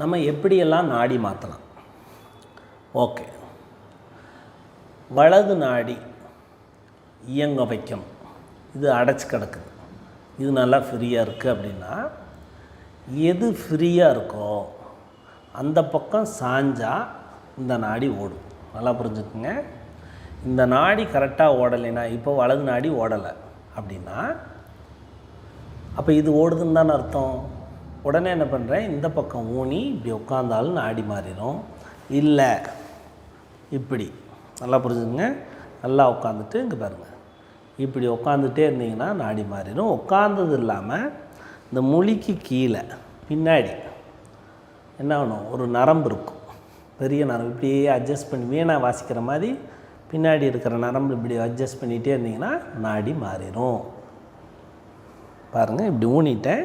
நம்ம எப்படியெல்லாம் நாடி மாற்றலாம் ஓகே. வலது நாடி இயங்க வைக்கும். இது அடைச்சி கிடக்குது. இது நல்லா ஃப்ரீயாக இருக்குது அப்படின்னா எது ஃப்ரீயாக இருக்கோ அந்த பக்கம் சாஞ்சால் இந்த நாடி ஓடும். நல்லா புரிஞ்சுக்குங்க. இந்த நாடி கரெக்டாக ஓடலைன்னா இப்போ வலது நாடி ஓடலை அப்படின்னா அப்போ இது ஓடுதுன்னு தானே அர்த்தம்? உடனே என்ன பண்ணுறேன் இந்த பக்கம் ஊனி இப்படி உட்காந்தாலும் நாடி மாறிடும் இல்லை இப்படி. நல்லா புரிஞ்சுங்க நல்லா உட்காந்துட்டு இங்கே பாருங்கள் இப்படி உட்காந்துட்டே இருந்தீங்கன்னா நாடி மாறிடும் உட்காந்தது இல்லாமல் இந்த மொழிக்கு கீழே பின்னாடி என்ன ஆகணும்? ஒரு நரம்பு இருக்கும். பெரிய நரம்பு. இப்படியே அட்ஜஸ்ட் பண்ணி வீணாக வாசிக்கிற மாதிரி பின்னாடி இருக்கிற நரம்பு இப்படி அட்ஜஸ்ட் பண்ணிகிட்டே இருந்தீங்கன்னா நாடி மாறிடும் பாருங்கள் இப்படி ஊனிட்டேன்.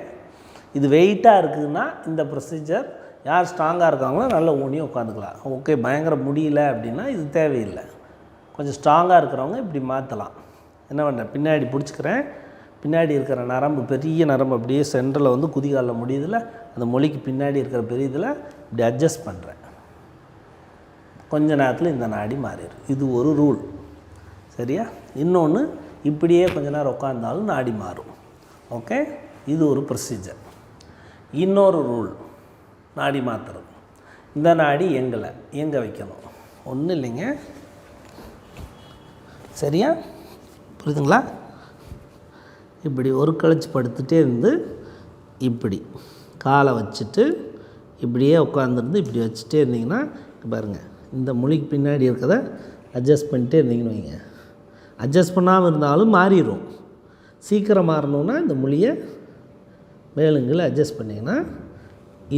இது வெயிட்டாக இருக்குதுன்னா இந்த ப்ரொசீஜர் யார் ஸ்ட்ராங்காக இருக்காங்களோ நல்லா ஊனி உட்காந்துக்கலாம். ஓகே பயங்கர முடியல அப்படின்னா இது தேவையில்லை. கொஞ்சம் ஸ்ட்ராங்காக இருக்கிறவங்க இப்படி மாற்றலாம் என்ன பண்ணுறேன் பின்னாடி பிடிச்சிக்கிறேன். பின்னாடி இருக்கிற நரம்பு பெரிய நரம்பு அப்படியே சென்டரில் வந்து குதிகாலில் முடியுதுல அந்த மொழிக்கு பின்னாடி இருக்கிற பெரிய இதில் இப்படி அட்ஜஸ்ட் பண்ணுறேன் கொஞ்ச நேரத்தில் இந்த நாடி மாறிடும். இது ஒரு ரூல் சரியா? இன்னொன்று இப்படியே கொஞ்ச நேரம் உட்காந்தாலும் நாடி மாறும். ஓகே? இது ஒரு ப்ரொசீஜர் இன்னொரு ரூல் நாடி மாற்றுறது இந்த நாடி எங்களை எங்கே வைக்கணும். ஒன்றும் இல்லைங்க. சரியா? புரியுதுங்களா? இப்படி ஒரு கழிச்சு படுத்துகிட்டே இருந்து இப்படி. காலை வச்சுட்டு இப்படியே உட்காந்துருந்து இப்படி வச்சுட்டே இருந்தீங்கன்னா பாருங்கள் இந்த மொழிக்கு பின்னாடி இருக்கிறத அட்ஜஸ்ட் பண்ணிட்டே இருந்தீங்கன்னு வைங்க. அட்ஜஸ்ட் பண்ணாமல் இருந்தாலும் மாறிடும் சீக்கிரம் மாறணுன்னா இந்த மொழியை மேலுங்களை அட்ஜஸ்ட் பண்ணிங்கன்னா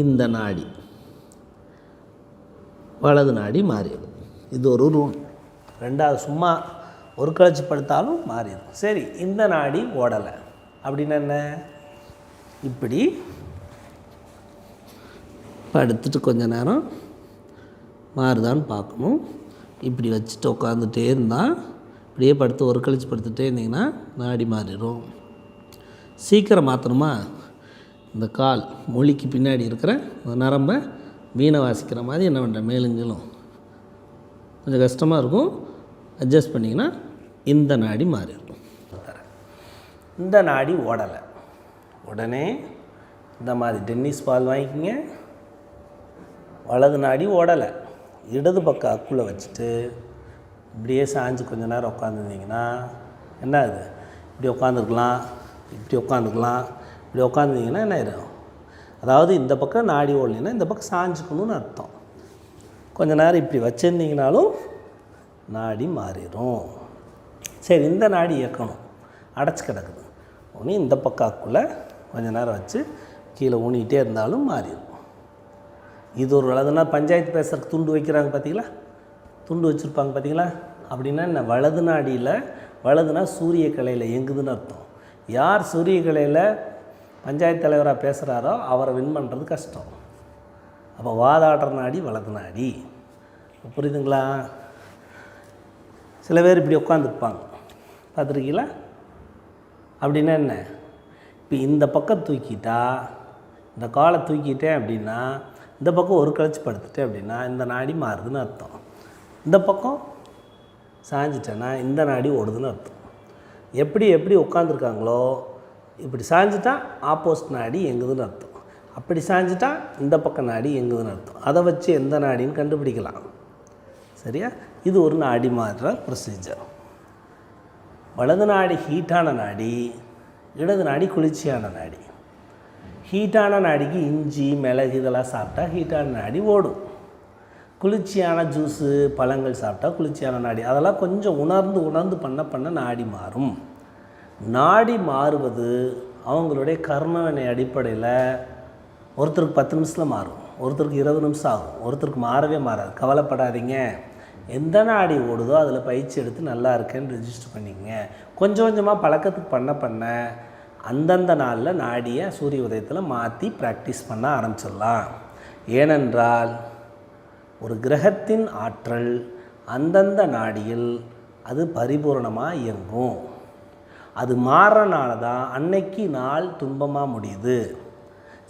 இந்த நாடி வலது நாடி மாறிடும். இது ஒரு ரூல் ரெண்டாவது சும்மா ஒரு கழிச்சு படுத்தாலும் மாறிடும். சரி இந்த நாடி ஓடலை. அப்படின்னா என்ன? இப்படி படுத்துட்டு கொஞ்ச நேரம் மாறுதான்னு பார்க்கணும். இப்படி வச்சுட்டு உட்காந்துட்டே இருந்தால் இப்படியே படுத்து ஒரு கழிச்சு படுத்துகிட்டே இருந்தீங்கன்னா நாடி மாறிடும். சீக்கிரம் மாற்றணுமா? இந்த கால் மொழிக்கு பின்னாடி இருக்கிற நரம்பை வீணை வாசிக்கிற மாதிரி என்ன பண்ணுறேன் மேலுங்களும் கொஞ்சம் கஷ்டமாக இருக்கும். அட்ஜஸ்ட் பண்ணிங்கன்னா இந்த நாடி மாறிடும். இந்த நாடி ஓடலை. உடனே இந்த மாதிரி டென்னிஸ் பால் வாங்கிக்கோங்க. வலது நாடி ஓடலை. இடது பக்கம் அக்குள்ளே வச்சுட்டு இப்படியே சாஞ்சு கொஞ்ச நேரம் உட்காந்துருந்தீங்கன்னா என்ன ஆகுது இப்படி உட்காந்துருக்கலாம் இப்படி உட்காந்துக்கலாம் இப்படி உட்காந்துங்கன்னா என்ன ஆயிடும் அதாவது இந்த பக்கம் நாடி ஓடலைன்னா இந்த பக்கம் சாஞ்சுக்கணும்னு அர்த்தம். கொஞ்ச நேரம் இப்படி வச்சுருந்தீங்கனாலும் நாடி மாறிடும் சரி இந்த நாடி இயக்கணும். அடைச்சி கிடக்குது. ஒன்று இந்த பக்காக்குள்ளே கொஞ்ச நேரம் வச்சு கீழே ஊனிக்கிட்டே இருந்தாலும் மாறிடும் இது ஒரு வலதுனா பஞ்சாயத்து பேசுகிறக்கு துண்டு வைக்கிறாங்க பார்த்தீங்களா? துண்டு வச்சுருப்பாங்க பார்த்தீங்களா? அப்படின்னா என்ன? வலது நாடியில் வலதுனா சூரிய கலையில் இயங்குதுன்னு அர்த்தம். யார் சூரிய கலையில் பஞ்சாயத்து தலைவராக பேசுகிறாரோ அவரை வின் பண்ணுறது கஷ்டம். அப்போ வாதாடுற நாடி வலது நாடி. புரியுதுங்களா? சில பேர் இப்படி உட்காந்துருப்பாங்க பார்த்துருக்கீங்களா? அப்படின்னா என்ன? இப்போ இந்த பக்கம் தூக்கிட்டா இந்த காலை தூக்கிட்டேன் அப்படின்னா இந்த பக்கம் ஒரு கழிச்சு படுத்துட்டேன் அப்படின்னா இந்த நாடி மாறுதுன்னு அர்த்தம். இந்த பக்கம் சாஞ்சிட்டேன்னா இந்த நாடி ஓடுதுன்னு அர்த்தம். எப்படி எப்படி உட்காந்துருக்காங்களோ இப்படி சாஞ்சிட்டா ஆப்போசிட் நாடி எங்குதுன்னு அர்த்தம். அப்படி சாஞ்சிட்டா இந்த பக்கம் நாடி எங்குதுன்னு அர்த்தம். அதை வச்சு எந்த நாடின்னு கண்டுபிடிக்கலாம். சரியா? இது ஒரு நாடி மாற்ற ப்ரொசீஜர் வலது நாடி ஹீட்டான நாடி இடது நாடி குளிர்ச்சியான நாடி. ஹீட்டான நாடிக்கு இஞ்சி மிளகு இதெல்லாம் சாப்பிட்டா ஹீட்டான நாடி ஓடும். குளிர்ச்சியான ஜூஸு பழங்கள் சாப்பிட்டா குளிர்ச்சியான நாடி. அதெல்லாம் கொஞ்சம் உணர்ந்து உணர்ந்து பண்ண பண்ண நாடி மாறும். நாடி மாறுவது அவங்களுடைய கர்மவினை அடிப்படையில் ஒருத்தருக்கு பத்து நிமிஷத்தில் மாறும். ஒருத்தருக்கு இருபது நிமிஷம் ஆகும். ஒருத்தருக்கு மாறவே மாறாது. கவலைப்படாதீங்க. எந்த நாடி ஓடுதோ அதில் பயிற்சி எடுத்து நல்லா இருக்கேன்னு ரெஜிஸ்டர் பண்ணிக்கங்க. கொஞ்சம் கொஞ்சமாக பழக்கத்துக்கு பண்ண பண்ண அந்தந்த நாளில் நாடியை சூரிய உதயத்தில் மாற்றி ப்ராக்டிஸ் பண்ண ஆரம்பிச்சிடலாம். ஏனென்றால் ஒரு கிரகத்தின் ஆற்றல் அந்தந்த நாடியில் அது பரிபூரணமாக இயங்கும். அது மாறுறனால தான் அன்னைக்கு நாள் துன்பமாக முடியுது.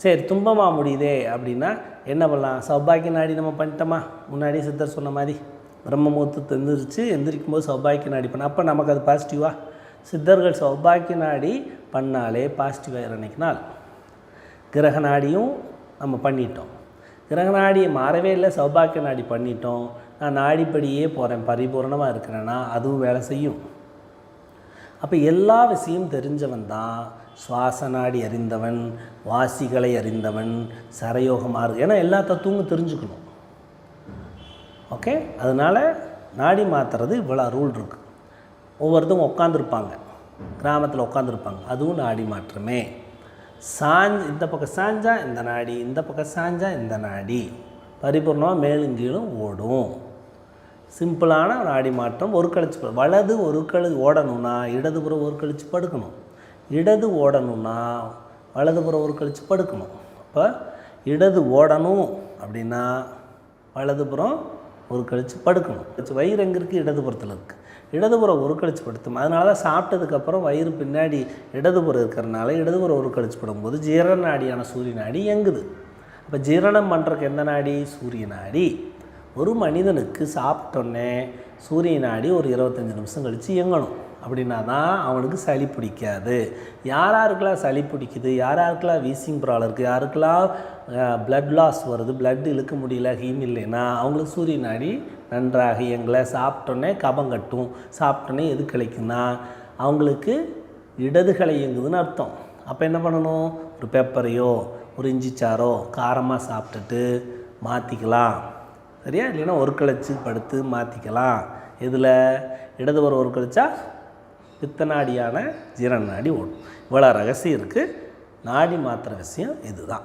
சரி துன்பமாக முடியுதே அப்படின்னா என்ன பண்ணலாம்? சௌபாக்கிய நாடி நம்ம பண்ணிட்டோமா? முன்னாடி சித்தர் சொன்ன மாதிரி. பிரம்மமுகூர்த்தத்தை எந்திரிச்சு எந்திரிக்கும் போது சௌபாக்கிய நாடி பண்ண. அப்போ நமக்கு அது பாசிட்டிவாக சித்தர்கள் சௌபாக்கிய நாடி பண்ணாலே பாசிட்டிவாக அன்னைக்கு நாள். கிரக நாடியும் நம்ம பண்ணிட்டோம். கிரக நாடியை மாறவே இல்லை சௌபாக்கிய நாடி பண்ணிட்டோம். நான் நாடிப்படியே போகிறேன் பரிபூர்ணமாக இருக்கிறேன்னா அதுவும் வேலை செய்யும். அப்போ எல்லா விஷயம் தெரிஞ்சவன் தான். சுவாச நாடி அறிந்தவன் வாசிகளை அறிந்தவன் சரயோகமாக இருக்கு ஏன்னா எல்லா தத்துவமும் தெரிஞ்சுக்கணும். ஓகே? அதனால் நாடி மாற்றுறது இவ்வளோ ரூல் இருக்குது ஒவ்வொருத்தவங்க உட்காந்துருப்பாங்க கிராமத்தில் உட்காந்துருப்பாங்க அதுவும் நாடி மாற்றமே. சாஞ்ச் இந்த பக்கம் சாஞ்சா இந்த நாடி இந்த பக்கம் சாஞ்சா இந்த நாடி. பரிபூர்ணமாக மேலும் கீழும் ஓடும். சிம்பிளான நாடி மாற்றம் ஒரு கழிச்சு வலது ஒரு கழு ஓடணும்னா இடதுபுறம் ஒரு கழிச்சு படுக்கணும். இடது ஓடணும்னா வலதுபுறம் ஒரு கழிச்சு படுக்கணும். அப்போ இடது ஓடணும் அப்படின்னா வலதுபுறம் ஒரு கழிச்சு படுக்கணும். வயிறு எங்கே இருக்குது இடதுபுறத்தில் இருக்குது இடதுபுறம் ஒரு கழிச்சு படுத்தும் அதனால தான் சாப்பிட்டதுக்கப்புறம் வயிறு பின்னாடி இடதுபுறம் இருக்கிறனால இடதுபுறம் ஒரு கழிச்சு படும்போது ஜீரண நாடியான சூரிய நாடி இயங்குது. அப்போ ஜீரணம் பண்ணுறதுக்கு எந்த நாடி? சூரிய நாடி ஒரு மனிதனுக்கு சாப்பிட்டோன்னே சூரிய நாடி ஒரு இருபத்தஞ்சி நிமிஷம் கழித்து இயங்கணும். அப்படின்னா தான் அவனுக்கு சளி பிடிக்காது. யார் யாருக்கெல்லாம் சளி பிடிக்குது? யார் யாருக்கெல்லாம் வீசிங் ப்ராப்ளம் இருக்குது யாருக்கெல்லாம் ப்ளட் லாஸ் வருது? ப்ளட் இழுக்க முடியல ஹீம் இல்லைன்னா அவங்களுக்கு சூரிய நாடி நன்றாக இயங்கலை. சாப்பிட்டோன்னே கபம் கட்டும். சாப்பிட்டோன்னே எது கிடைக்குன்னா அவங்களுக்கு இடதுகளை இயங்குதுன்னு அர்த்தம். அப்போ என்ன பண்ணணும்? ஒரு பெப்பரையோ ஒரு இஞ்சி சாரோ காரமாக சாப்பிட்டுட்டு மாற்றிக்கலாம் சரியா? இல்லைன்னா ஒரு கழிச்சு படுத்து மாற்றிக்கலாம் இதில் இடதுபுறம் ஒரு கழிச்சா பித்த நாடியான ஜீரண நாடி ஓடும் இவ்வளோ ரகசியம் இருக்குது நாடி மாத்திர விஷயம் இதுதான்.